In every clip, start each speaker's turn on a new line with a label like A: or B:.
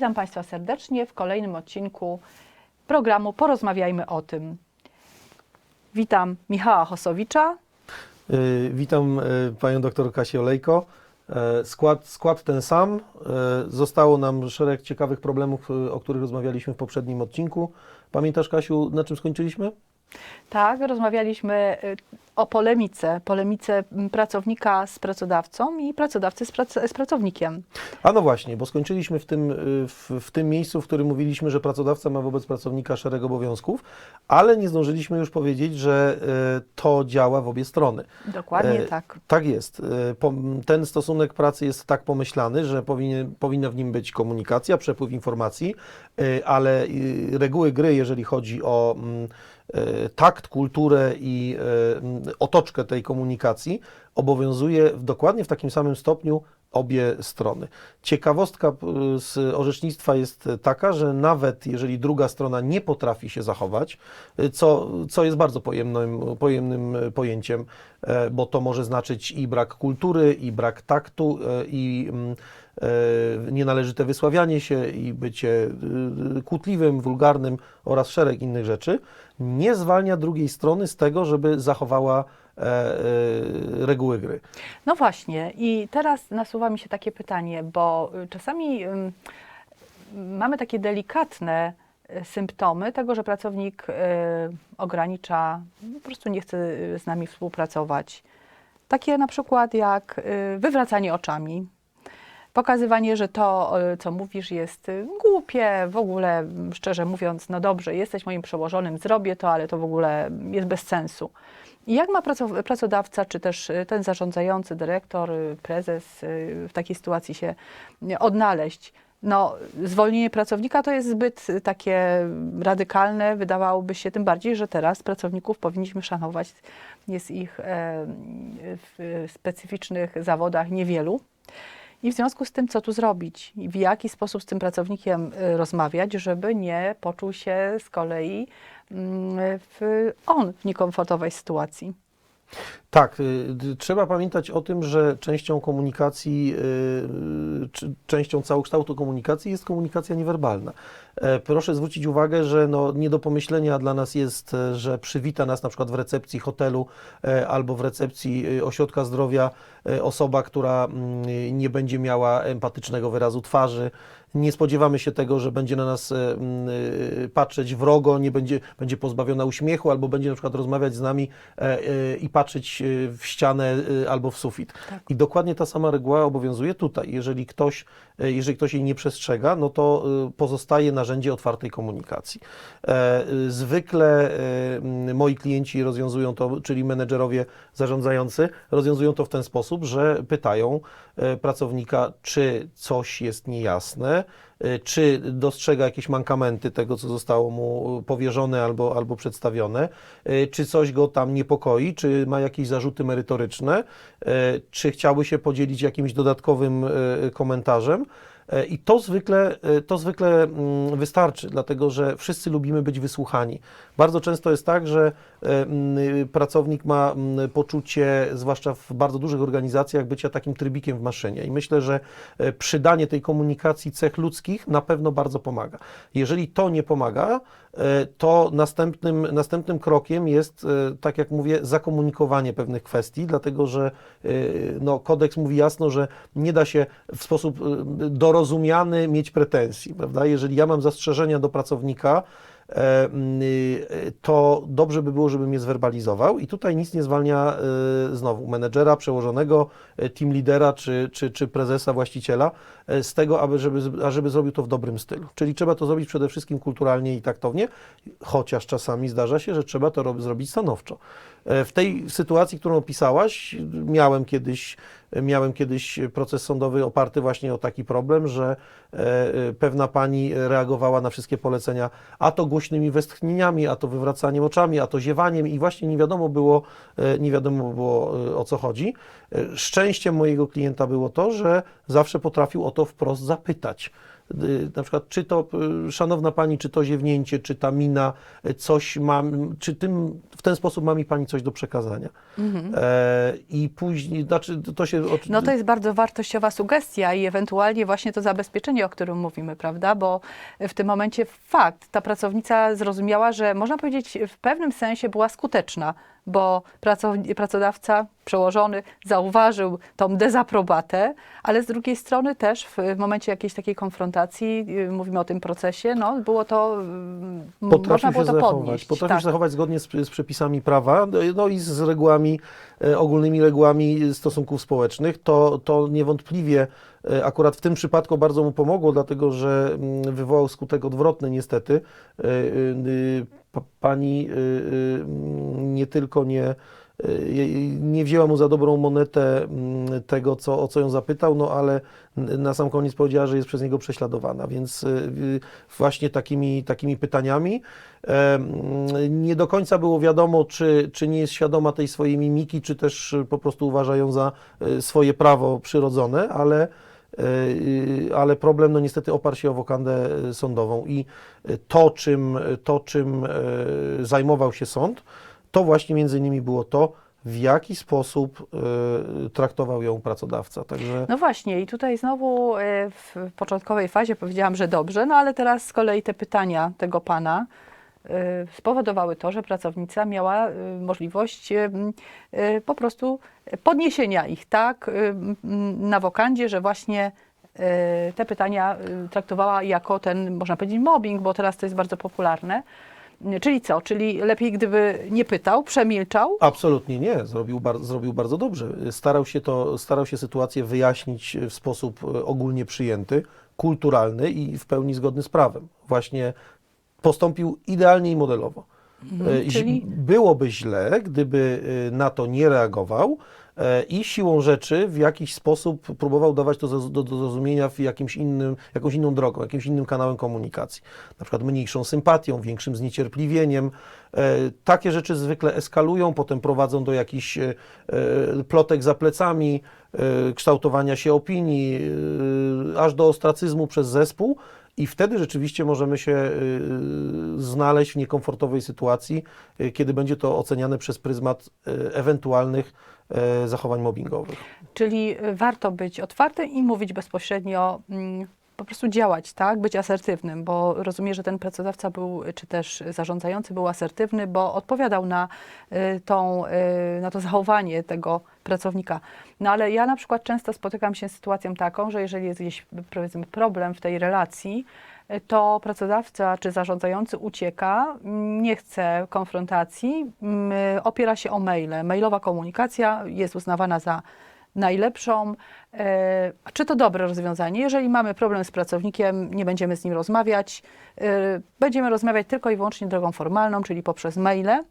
A: Witam Państwa serdecznie w kolejnym odcinku programu Porozmawiajmy o tym. Witam Michała Hosowicza.
B: Y, Witam y, panią doktor Kasię Olejko. E, Skład, skład ten sam. E, Zostało nam szereg ciekawych problemów, o których rozmawialiśmy w poprzednim odcinku. Pamiętasz, Kasiu, na czym skończyliśmy?
A: Tak, rozmawialiśmy y, o polemice, polemice m, pracownika z pracodawcą i pracodawcy z, prac- z pracownikiem.
B: A no właśnie, bo skończyliśmy w tym, y, w, w tym miejscu, w którym mówiliśmy, że pracodawca ma wobec pracownika szereg obowiązków, ale nie zdążyliśmy już powiedzieć, że y, to działa w obie strony.
A: Dokładnie
B: E,
A: tak.
B: Tak jest. E, Ten stosunek pracy jest tak pomyślany, że powinien, powinna w nim być komunikacja, przepływ informacji, e, ale reguły gry, jeżeli chodzi o mm, takt, kulturę i e, otoczkę tej komunikacji, obowiązuje w, dokładnie w takim samym stopniu obie strony. Ciekawostka e, z orzecznictwa jest taka, że nawet jeżeli druga strona nie potrafi się zachować, e, co, co jest bardzo pojemnym, pojemnym e, pojęciem, e, bo to może znaczyć i brak kultury, i brak taktu, e, i mm, e, nienależyte wysławianie się, i bycie e, kłótliwym, wulgarnym oraz szereg innych rzeczy, nie zwalnia drugiej strony z tego, żeby zachowała e, e, reguły gry.
A: No właśnie, i teraz nasuwa mi się takie pytanie, bo y, czasami ym, mamy takie delikatne y, symptomy tego, że pracownik y, ogranicza, no, po prostu nie chce y, z nami współpracować. Takie na przykład jak y, wywracanie oczami, pokazywanie, że to, y, co mówisz, jest y, głupie, w ogóle, mm, szczerze mówiąc, no dobrze, jesteś moim przełożonym, zrobię to, ale to w ogóle jest bez sensu. I jak ma pracodawca, czy też y, ten zarządzający, dyrektor, prezes w takiej sytuacji się odnaleźć? No, zwolnienie pracownika to jest zbyt takie radykalne, wydawałoby się, tym bardziej, że teraz pracowników powinniśmy szanować. Jest ich e, w specyficznych zawodach niewielu. I w związku z tym, co tu zrobić? I w jaki sposób z tym pracownikiem y, rozmawiać, żeby nie poczuł się z kolei mm, w, on w niekomfortowej sytuacji?
B: Tak, y, trzeba pamiętać o tym, że częścią komunikacji, y, częścią całokształtu komunikacji jest komunikacja niewerbalna. E, Proszę zwrócić uwagę, że no, nie do pomyślenia dla nas jest, e, że przywita nas na przykład w recepcji hotelu e, albo w recepcji e, ośrodka zdrowia osoba, która mm, nie będzie miała empatycznego wyrazu twarzy. Nie spodziewamy się tego, że będzie na nas e, e, patrzeć wrogo, nie będzie, będzie pozbawiona uśmiechu, albo będzie na przykład rozmawiać z nami e, i patrzeć w ścianę albo w sufit.
A: Tak.
B: I dokładnie ta sama reguła obowiązuje tutaj. Jeżeli ktoś, jeżeli ktoś jej nie przestrzega, no to pozostaje narzędzie otwartej komunikacji. Zwykle moi klienci rozwiązują to, czyli menedżerowie zarządzający, rozwiązują to w ten sposób, że pytają pracownika, czy coś jest niejasne, e, czy dostrzega jakieś mankamenty tego, co zostało mu powierzone albo, albo przedstawione, e, czy coś go tam niepokoi, czy ma jakieś zarzuty merytoryczne, e, czy chciałby się podzielić jakimś dodatkowym komentarzem. E, I to zwykle, e, to zwykle mm, wystarczy, dlatego że wszyscy lubimy być wysłuchani. Bardzo często jest tak, że e, mm, pracownik ma mm, poczucie, zwłaszcza w bardzo dużych organizacjach, bycia takim trybikiem w maszynie. I myślę, że przydanie tej komunikacji cech ludzkich na pewno bardzo pomaga. Jeżeli to nie pomaga, to następnym, następnym krokiem jest, e, tak jak mówię, zakomunikowanie pewnych kwestii, dlatego że e, no, kodeks mówi jasno, że nie da się w sposób e, dorozumiany mieć pretensji, prawda? Jeżeli ja mam zastrzeżenia do pracownika, e, to dobrze by było, żeby mnie zwerbalizował i tutaj nic nie zwalnia e, znowu menedżera, przełożonego, e, team lidera czy, czy, czy prezesa, właściciela e, z tego, aby, żeby, a żeby zrobił to w dobrym stylu. Czyli trzeba to zrobić przede wszystkim kulturalnie i taktownie, chociaż czasami zdarza się, że trzeba to rob, zrobić stanowczo. E, W tej sytuacji, którą opisałaś, miałem kiedyś, miałem kiedyś proces sądowy oparty właśnie o taki problem, że e, e, pewna pani reagowała na wszystkie polecenia, a to głośnymi westchnieniami, a to wywracaniem oczami, a to ziewaniem i właśnie nie wiadomo było, e, nie wiadomo było o co chodzi. Szczęściem mojego klienta było to, że zawsze potrafił o to wprost zapytać. Y, na przykład, czy to, y, szanowna pani, czy to ziewnięcie, czy ta mina, y, coś mam, czy tym, w ten sposób ma mi pani coś do przekazania. E, I później, znaczy, to się...
A: No to jest bardzo wartościowa sugestia i ewentualnie właśnie to zabezpieczenie, o którym mówimy, prawda? Bo w tym momencie fakt, ta pracownica zrozumiała, że można powiedzieć w pewnym sensie była skuteczna, bo pracodawca przełożony zauważył tą dezaprobatę, ale z drugiej strony też w momencie jakiejś takiej konfrontacji, yy, mówimy o tym procesie, no było to, yy,
B: Potrafił
A: można
B: się
A: było to
B: zachować,
A: podnieść.
B: potrafił
A: tak.
B: się zachować zgodnie z, z przepisami prawa, no i z regułami, e, ogólnymi regułami stosunków społecznych. To, to niewątpliwie e, akurat w tym przypadku bardzo mu pomogło, dlatego że mm, wywołał skutek odwrotny niestety. Pa- Pani y, y, mm, nie tylko nie y, nie wzięła mu za dobrą monetę mm, tego, co, o co ją zapytał, no ale na sam koniec powiedziała, że jest przez niego prześladowana, więc właśnie takimi, takimi pytaniami. E, mm, nie do końca było wiadomo, czy, czy nie jest świadoma tej swojej mimiki, czy też po prostu uważa ją za swoje prawo przyrodzone, ale ale problem no niestety oparł się o wokandę y, sądową i y, to, czym, to, czym y, zajmował się sąd, to właśnie między innymi było to, w jaki sposób y, traktował ją pracodawca. Także
A: No właśnie, i tutaj znowu e, w początkowej fazie powiedziałam, że dobrze, no ale teraz z kolei te pytania tego pana spowodowały to, że pracownica miała e, możliwość e, po prostu podniesienia ich, tak, na wokandzie, że właśnie te pytania traktowała jako ten, można powiedzieć, mobbing, bo teraz to jest bardzo popularne. Czyli co? Czyli lepiej, gdyby nie pytał, przemilczał?
B: Absolutnie nie, zrobił, bar, zrobił bardzo dobrze. Starał się, to, starał się sytuację wyjaśnić w sposób ogólnie przyjęty, kulturalny i w pełni zgodny z prawem. Właśnie postąpił idealnie i modelowo. E, ź-
A: czyli-
B: Byłoby źle, gdyby e, na to nie reagował e, i siłą rzeczy w jakiś sposób próbował dawać to do, do zrozumienia w jakimś innym, jakąś inną drogą, jakimś innym kanałem komunikacji. Na przykład mniejszą sympatią, większym zniecierpliwieniem. E, Takie rzeczy zwykle eskalują, potem prowadzą do jakichś e, e, plotek za plecami, e, kształtowania się opinii, e, aż do ostracyzmu przez zespół. I wtedy rzeczywiście możemy się y, znaleźć w niekomfortowej sytuacji, y, kiedy będzie to oceniane przez pryzmat y, ewentualnych y, zachowań mobbingowych.
A: Czyli y, warto być otwartym i mówić bezpośrednio, mm, po prostu działać, tak? Być asertywnym, bo rozumiem, że ten pracodawca był, czy też zarządzający był asertywny, bo odpowiadał na, y, tą, y, na to zachowanie tego pracownika. No ale ja na przykład często spotykam się z sytuacją taką, że jeżeli jest gdzieś powiedzmy problem w tej relacji, to pracodawca czy zarządzający ucieka, nie chce konfrontacji, mm, opiera się o maile. Mailowa komunikacja jest uznawana za najlepszą. E, Czy to dobre rozwiązanie? Jeżeli mamy problem z pracownikiem, nie będziemy z nim rozmawiać, e, będziemy rozmawiać tylko i wyłącznie drogą formalną, czyli poprzez maile.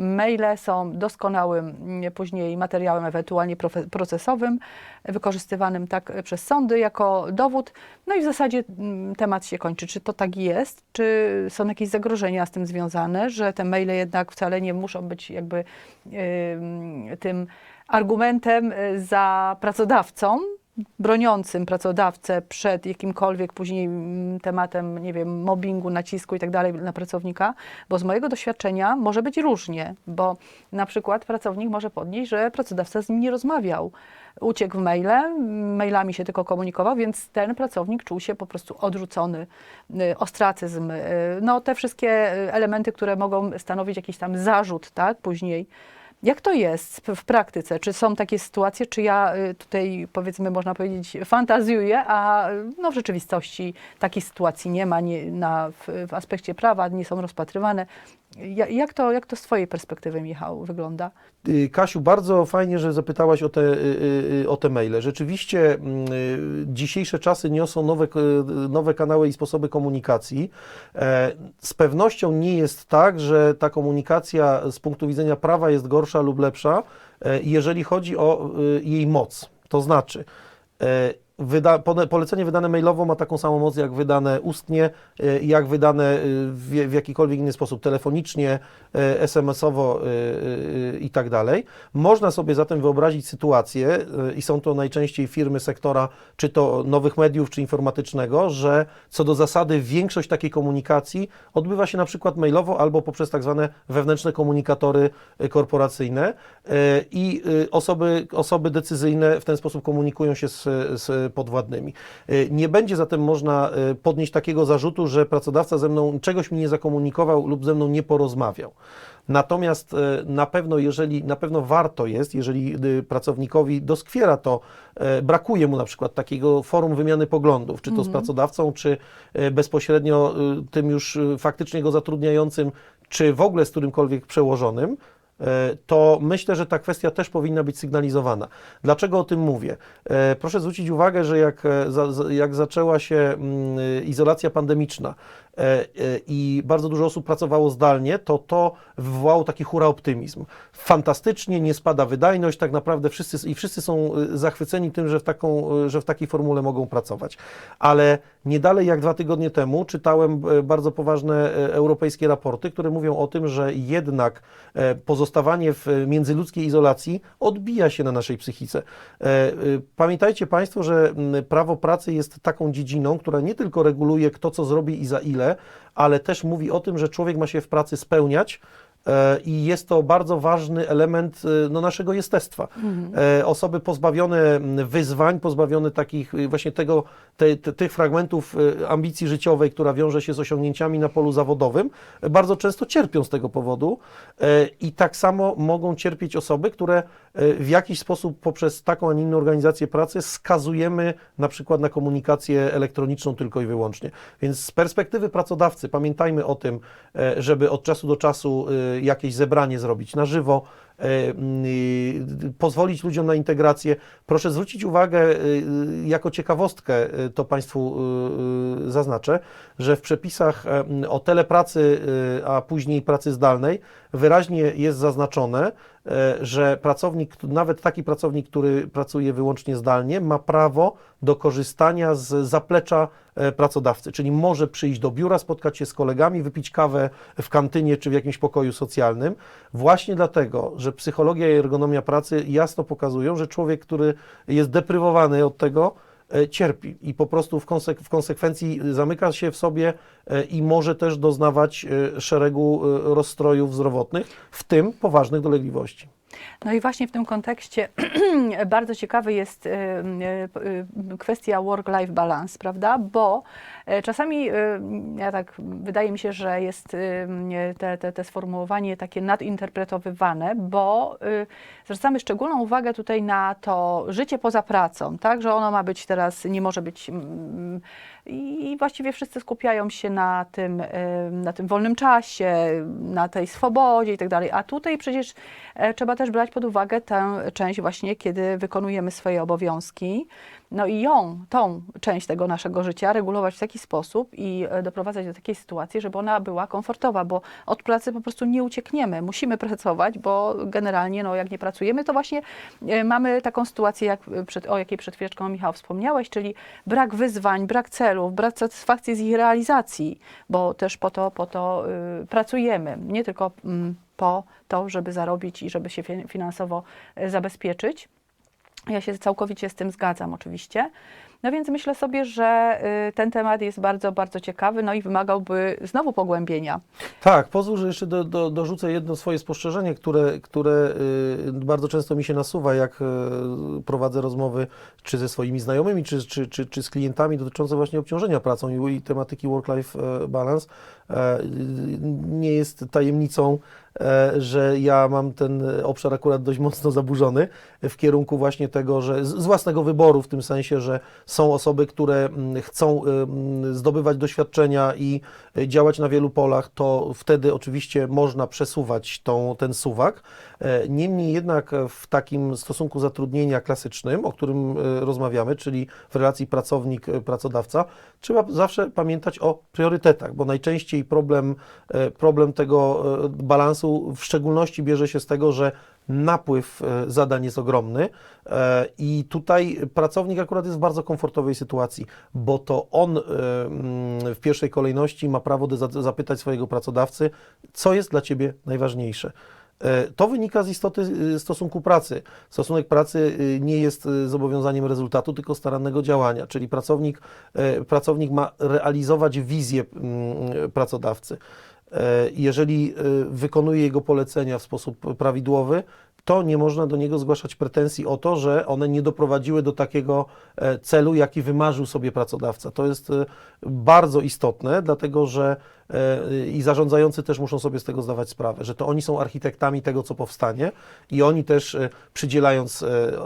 A: Maile są doskonałym mm, później materiałem, ewentualnie procesowym, wykorzystywanym tak przez sądy jako dowód. No i w zasadzie mm, temat się kończy. Czy to tak jest? Czy są jakieś zagrożenia z tym związane, że te maile jednak wcale nie muszą być jakby ym, tym argumentem y, za pracodawcą, broniącym pracodawcę przed jakimkolwiek później mm, tematem, nie wiem, mobbingu, nacisku i tak dalej na pracownika, bo z mojego doświadczenia może być różnie, bo na przykład pracownik może podnieść, że pracodawca z nim nie rozmawiał. Uciekł w maile, mailami się tylko komunikował, więc ten pracownik czuł się po prostu odrzucony, y, ostracyzm, y, no te wszystkie y, elementy, które mogą stanowić jakiś tam zarzut, tak, później. Jak to jest w- praktyce? Czy są takie sytuacje, czy ja y, tutaj powiedzmy można powiedzieć fantazjuję, a no, w rzeczywistości takiej sytuacji nie ma nie, na, w, w aspekcie prawa, nie są rozpatrywane. Ja, jak, to, jak to z Twojej perspektywy, Michał, wygląda?
B: Y, Kasiu, bardzo fajnie, że zapytałaś o te, y, o te maile. Rzeczywiście mm, dzisiejsze czasy niosą nowe, nowe kanały i sposoby komunikacji. E, Z pewnością nie jest tak, że ta komunikacja z punktu widzenia prawa jest gorsza lub lepsza, e, jeżeli chodzi o y, jej moc. To znaczy, e, wyda, polecenie wydane mailowo ma taką samą moc jak wydane ustnie, y, jak wydane y, w, w jakikolwiek inny sposób, telefonicznie, y, SMS-owo i tak dalej. Można sobie zatem wyobrazić sytuację, i są to najczęściej firmy sektora, czy to nowych mediów, czy informatycznego, że co do zasady większość takiej komunikacji odbywa się na przykład mailowo albo poprzez tak zwane wewnętrzne komunikatory korporacyjne i osoby, osoby decyzyjne w ten sposób komunikują się z, z podwładnymi. Y, Nie będzie zatem można y, podnieść takiego zarzutu, że pracodawca ze mną czegoś mi nie zakomunikował lub ze mną nie porozmawiał. Natomiast e, na pewno, jeżeli na pewno warto jest, jeżeli y, pracownikowi doskwiera to, brakuje mu na przykład takiego forum wymiany poglądów, czy to z pracodawcą, czy bezpośrednio y, tym już y, faktycznie go zatrudniającym, czy w ogóle z którymkolwiek przełożonym, to myślę, że ta kwestia też powinna być sygnalizowana. Dlaczego o tym mówię? E, Proszę zwrócić uwagę, że jak, e, jak zaczęła się mm, izolacja pandemiczna e, e, i bardzo dużo osób pracowało zdalnie, to to wywołało taki hura optymizm. Fantastycznie, nie spada wydajność, tak naprawdę wszyscy, i wszyscy są y, zachwyceni tym, że w, taką, że w takiej formule mogą pracować. Ale nie dalej jak dwa tygodnie temu czytałem e, bardzo poważne e, europejskie raporty, które mówią o tym, że jednak e, pozostawanie w e, międzyludzkiej izolacji odbija się na naszej psychice. E, Pamiętajcie Państwo, że prawo pracy jest taką dziedziną, która nie tylko reguluje kto co zrobi i za ile, ale też mówi o tym, że człowiek ma się w pracy spełniać. e, I jest to bardzo ważny element e, no, naszego jestestwa. E, Osoby pozbawione wyzwań, pozbawione takich y, właśnie tego, te, te, tych fragmentów y, ambicji życiowej, która wiąże się z osiągnięciami na polu zawodowym, bardzo często cierpią z tego powodu i tak samo mogą cierpieć osoby, które w jakiś sposób poprzez taką, a nie inną organizację pracy skazujemy na przykład na komunikację elektroniczną tylko i wyłącznie. Więc z perspektywy pracodawcy pamiętajmy o tym, e, żeby od czasu do czasu e, jakieś zebranie zrobić na żywo, e, pozwolić ludziom na integrację. Proszę zwrócić uwagę, jako ciekawostkę to Państwu zaznaczę, że w przepisach e, o telepracy, a później pracy zdalnej wyraźnie jest zaznaczone, e, że pracownik, nawet taki pracownik, który pracuje wyłącznie zdalnie, ma prawo do korzystania z zaplecza e, pracodawcy, czyli może przyjść do biura, spotkać się z kolegami, wypić kawę w kantynie czy w jakimś pokoju socjalnym, właśnie dlatego, że psychologia i ergonomia pracy jasno pokazują, że człowiek, który jest deprywowany od tego, e, cierpi i po prostu w, konsek- w konsekwencji zamyka się w sobie e, i może też doznawać e, szeregu e, rozstrojów zdrowotnych, w tym poważnych dolegliwości.
A: No i właśnie w tym kontekście bardzo ciekawy jest kwestia work-life balance, prawda? Bo y, czasami, y, ja tak, wydaje mi się, że jest te, te, te sformułowanie takie nadinterpretowywane, bo y, zwracamy szczególną uwagę tutaj na to życie poza pracą, tak? Że ono ma być teraz, nie może być mm, i właściwie wszyscy skupiają się na tym, y, na tym wolnym czasie, na tej swobodzie i tak dalej. A tutaj przecież e, trzeba też brać pod uwagę tę część właśnie, kiedy wykonujemy swoje obowiązki. No i ją, tą część tego naszego życia regulować w taki sposób i e, doprowadzać do takiej sytuacji, żeby ona była komfortowa, bo od pracy po prostu nie uciekniemy. Musimy pracować, bo generalnie, no jak nie pracujemy, to właśnie e, mamy taką sytuację, jak przed, o jakiej przed chwileczką Michał wspomniałeś, czyli brak wyzwań, brak celów, brak satysfakcji z ich realizacji, bo też po to, po to y, pracujemy, nie tylko mm, po to, żeby zarobić i żeby się fi- finansowo y, zabezpieczyć. Ja się całkowicie z tym zgadzam, oczywiście. No więc myślę sobie, że y, ten temat jest bardzo, bardzo ciekawy, no i wymagałby znowu pogłębienia.
B: Tak, pozwól, że jeszcze do, do, dorzucę jedno swoje spostrzeżenie, które, które y, bardzo często mi się nasuwa, jak y, prowadzę rozmowy czy ze swoimi znajomymi, czy, czy, czy, czy z klientami dotyczące właśnie obciążenia pracą i, i tematyki work-life e, balance. E, Nie jest tajemnicą, e, że ja mam ten obszar akurat dość mocno zaburzony w kierunku właśnie tego, że z własnego wyboru, w tym sensie, że są osoby, które mm, chcą ym, zdobywać doświadczenia i y, działać na wielu polach, to wtedy oczywiście można przesuwać tą, ten suwak. E, Niemniej jednak w takim stosunku zatrudnienia klasycznym, o którym y, rozmawiamy, czyli w relacji pracownik-pracodawca, trzeba zawsze pamiętać o priorytetach, bo najczęściej problem, problem tego balansu w szczególności bierze się z tego, że napływ e, zadań jest ogromny e, i tutaj pracownik akurat jest w bardzo komfortowej sytuacji, bo to on e, mm, w pierwszej kolejności ma prawo zapytać swojego pracodawcy, co jest dla ciebie najważniejsze. To wynika z istoty stosunku pracy. Stosunek pracy nie jest zobowiązaniem rezultatu, tylko starannego działania, czyli pracownik, pracownik ma realizować wizję mm, pracodawcy. E, Jeżeli y, wykonuje jego polecenia w sposób prawidłowy, to nie można do niego zgłaszać pretensji o to, że one nie doprowadziły do takiego e, celu, jaki wymarzył sobie pracodawca. To jest e, bardzo istotne, dlatego że e, i zarządzający też muszą sobie z tego zdawać sprawę, że to oni są architektami tego, co powstanie i oni też e, przydzielając e, e,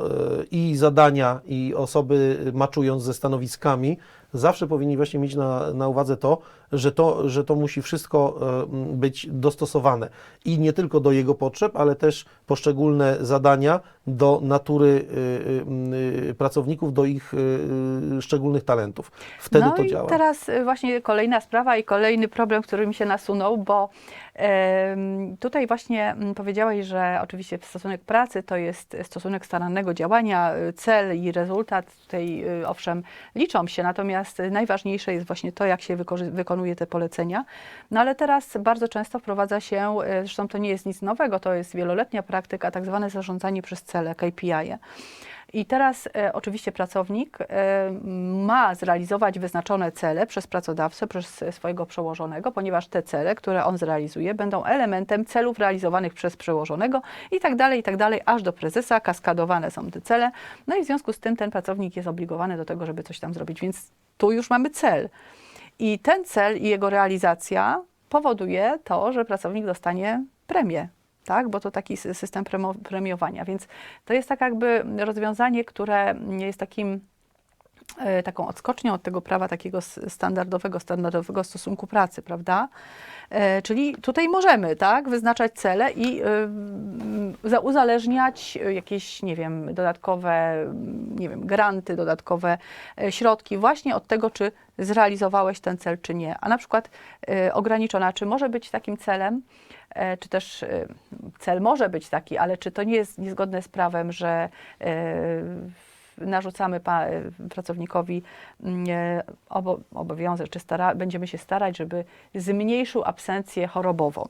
B: i zadania, i osoby maczując ze stanowiskami, zawsze powinni właśnie mieć na, na uwadze to że, to, że to musi wszystko e, być dostosowane. I nie tylko do jego potrzeb, ale też poszczególne zadania do natury y, y, y, pracowników, do ich szczególnych talentów. Wtedy
A: no
B: to
A: i
B: działa.
A: teraz właśnie kolejna sprawa i kolejny problem, który mi się nasunął, bo tutaj właśnie mm, powiedziałeś, że oczywiście stosunek pracy to jest stosunek starannego działania, cel i rezultat tutaj owszem liczą się, natomiast najważniejsze jest właśnie to, jak się wykonuje te polecenia. No ale teraz bardzo często wprowadza się, zresztą to nie jest nic nowego, to jest wieloletnia praktyka, tak zwane zarządzanie przez cele, KPI. -e. I teraz e, oczywiście pracownik e, ma zrealizować wyznaczone cele przez pracodawcę, przez swojego przełożonego, ponieważ te cele, które on zrealizuje, będą elementem celów realizowanych przez przełożonego i tak dalej, i tak dalej, aż do prezesa, kaskadowane są te cele. No i w związku z tym ten pracownik jest obligowany do tego, żeby coś tam zrobić, więc tu już mamy cel. I ten cel i jego realizacja powoduje to, że pracownik dostanie premię tak? bo to taki sy- system premiowania. Więc to jest tak jakby rozwiązanie, które jest takim taką odskocznią od tego prawa takiego standardowego, standardowego stosunku pracy, prawda? E, Czyli tutaj możemy, tak, wyznaczać cele i y, mm, za- uzależniać jakieś, nie wiem, dodatkowe, mm, nie wiem, granty, dodatkowe e, środki właśnie od tego, czy zrealizowałeś ten cel, czy nie. A na przykład y, ograniczona, czy może być takim celem, e, czy też cel może być taki, ale czy to nie jest niezgodne z prawem, że e, narzucamy pa, pracownikowi mm, e, obo, obowiązek, czy stara, będziemy się starać, żeby zmniejszył absencję chorobową.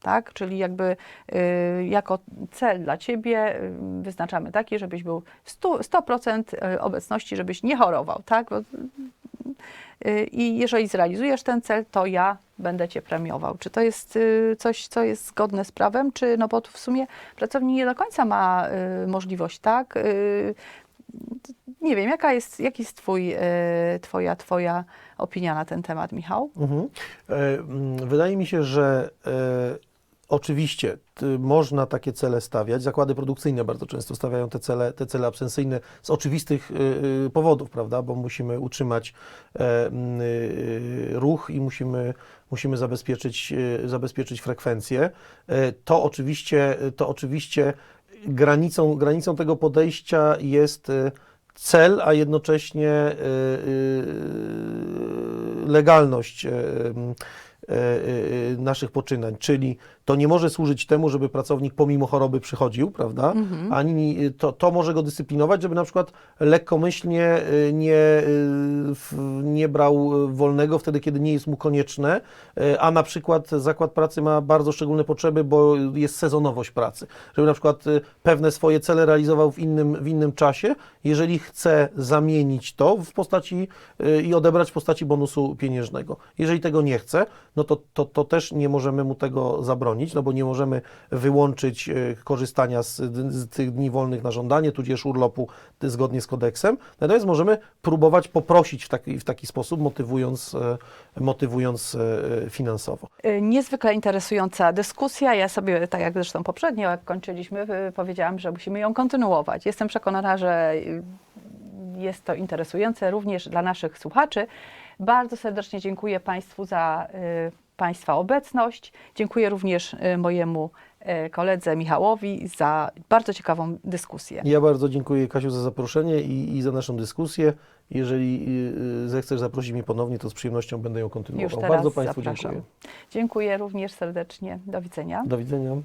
A: Tak? Czyli jakby y, jako cel dla Ciebie y, wyznaczamy taki, żebyś był 100%, 100% obecności, żebyś nie chorował. Tak? Bo, y, I jeżeli zrealizujesz ten cel, to ja będę Cię premiował. Czy to jest y, coś, co jest zgodne z prawem, czy no bo tu w sumie pracownik nie do końca ma y, możliwość, tak? Y, nie wiem, jaka jest, jaki jest twój, y, twoja, twoja opinia na ten temat, Michał?
B: Mhm. E, mm, Wydaje mi się, że e, oczywiście można takie cele stawiać. Zakłady produkcyjne bardzo często stawiają te cele, te cele absencyjne z oczywistych e, e, powodów, prawda? Bo musimy utrzymać e, e, ruch i musimy, musimy zabezpieczyć, zabezpieczyć frekwencję. E, To oczywiście, to oczywiście granicą, granicą tego podejścia jest cel, a jednocześnie legalność e, naszych poczynań, czyli to nie może służyć temu, żeby pracownik pomimo choroby przychodził, prawda? Ani to, to może go dyscyplinować, żeby na przykład lekkomyślnie e, nie, e, nie brał wolnego wtedy, kiedy nie jest mu konieczne, e, a na przykład zakład pracy ma bardzo szczególne potrzeby, bo jest sezonowość pracy, żeby na przykład e, pewne swoje cele realizował w innym, w innym czasie, jeżeli chce zamienić to w postaci e, i odebrać w postaci bonusu pieniężnego. Jeżeli tego nie chce, no to, to, to też nie możemy mu tego zabronić, no bo nie możemy wyłączyć e, korzystania z, z tych dni wolnych na żądanie, tudzież urlopu zgodnie z kodeksem. Natomiast możemy próbować poprosić w taki, w taki sposób, motywując, e, motywując e, finansowo.
A: Niezwykle interesująca dyskusja. Ja sobie, tak jak zresztą poprzednio, jak kończyliśmy, powiedziałam, że musimy ją kontynuować. Jestem przekonana, że jest to interesujące również dla naszych słuchaczy. Bardzo serdecznie dziękuję Państwu za y, Państwa obecność. Dziękuję również y, mojemu y, koledze Michałowi za bardzo ciekawą dyskusję.
B: Ja bardzo dziękuję Kasiu za zaproszenie i, i za naszą dyskusję. Jeżeli zechcesz zaprosić mnie ponownie, to z przyjemnością będę ją
A: Już
B: kontynuował.
A: teraz
B: Bardzo Państwu
A: zapraszam.
B: dziękuję.
A: Dziękuję również serdecznie. Do widzenia.
B: Do widzenia.